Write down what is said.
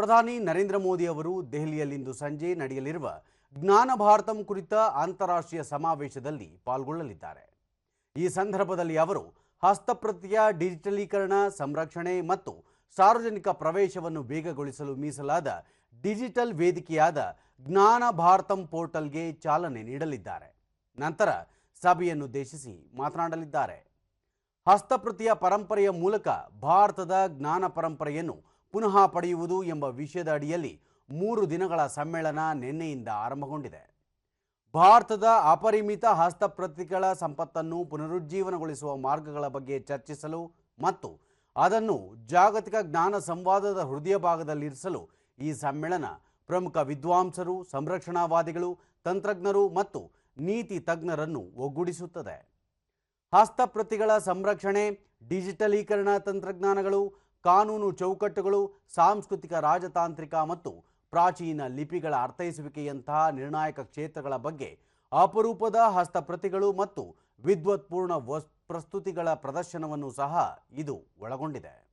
ಪ್ರಧಾನಿ ನರೇಂದ್ರ ಮೋದಿ ಅವರು ದೆಹಲಿಯಲ್ಲಿಂದು ಸಂಜೆ ನಡೆಯಲಿರುವ ಜ್ಞಾನ ಭಾರತಂ ಕುರಿತ ಅಂತಾರಾಷ್ಟ್ರೀಯ ಸಮಾವೇಶದಲ್ಲಿ ಪಾಲ್ಗೊಳ್ಳಲಿದ್ದಾರೆ. ಈ ಸಂದರ್ಭದಲ್ಲಿ ಅವರು ಹಸ್ತಪ್ರತಿಯ ಡಿಜಿಟಲೀಕರಣ, ಸಂರಕ್ಷಣೆ ಮತ್ತು ಸಾರ್ವಜನಿಕ ಪ್ರವೇಶವನ್ನು ವೇಗಗೊಳಿಸಲು ಮೀಸಲಾದ ಡಿಜಿಟಲ್ ವೇದಿಕೆಯಾದ ಜ್ಞಾನ ಭಾರತಂ ಪೋರ್ಟಲ್ಗೆ ಚಾಲನೆ ನೀಡಲಿದ್ದಾರೆ. ನಂತರ ಸಭೆಯನ್ನುದ್ದೇಶಿಸಿ ಮಾತನಾಡಲಿದ್ದಾರೆ. ಹಸ್ತಪ್ರತಿಯ ಪರಂಪರೆಯ ಮೂಲಕ ಭಾರತದ ಜ್ಞಾನ ಪರಂಪರೆಯನ್ನು ಪುನಃ ಪಡೆಯುವುದು ಎಂಬ ವಿಷಯದ ಅಡಿಯಲ್ಲಿ ಮೂರು ದಿನಗಳ ಸಮ್ಮೇಳನ ನಿನ್ನೆಯಿಂದ ಆರಂಭಗೊಂಡಿದೆ. ಭಾರತದ ಅಪರಿಮಿತ ಹಸ್ತಪ್ರತಿಗಳ ಸಂಪತ್ತನ್ನು ಪುನರುಜ್ಜೀವನಗೊಳಿಸುವ ಮಾರ್ಗಗಳ ಬಗ್ಗೆ ಚರ್ಚಿಸಲು ಮತ್ತು ಅದನ್ನು ಜಾಗತಿಕ ಜ್ಞಾನ ಸಂವಾದದ ಹೃದಯ ಭಾಗದಲ್ಲಿರಿಸಲು ಈ ಸಮ್ಮೇಳನ ಪ್ರಮುಖ ವಿದ್ವಾಂಸರು, ಸಂರಕ್ಷಣಾವಾದಿಗಳು, ತಂತ್ರಜ್ಞರು ಮತ್ತು ನೀತಿ ತಜ್ಞರನ್ನು ಒಗ್ಗೂಡಿಸುತ್ತದೆ. ಹಸ್ತಪ್ರತಿಗಳ ಸಂರಕ್ಷಣೆ, ಡಿಜಿಟಲೀಕರಣ ತಂತ್ರಜ್ಞಾನಗಳು ಕಾನೂನು ಚೌಕಟ್ಟುಗಳು, ಸಾಂಸ್ಕೃತಿಕ ರಾಜತಾಂತ್ರಿಕ ಮತ್ತು ಪ್ರಾಚೀನ ಲಿಪಿಗಳ ಅರ್ಥೈಸುವಿಕೆಯಂತಹ ನಿರ್ಣಾಯಕ ಕ್ಷೇತ್ರಗಳ ಬಗ್ಗೆ ಅಪರೂಪದ ಹಸ್ತಪ್ರತಿಗಳು ಮತ್ತು ವಿದ್ವತ್ಪೂರ್ಣ ಪ್ರಸ್ತುತಿಗಳ ಪ್ರದರ್ಶನವನ್ನು ಸಹ ಇದು ಒಳಗೊಂಡಿದೆ.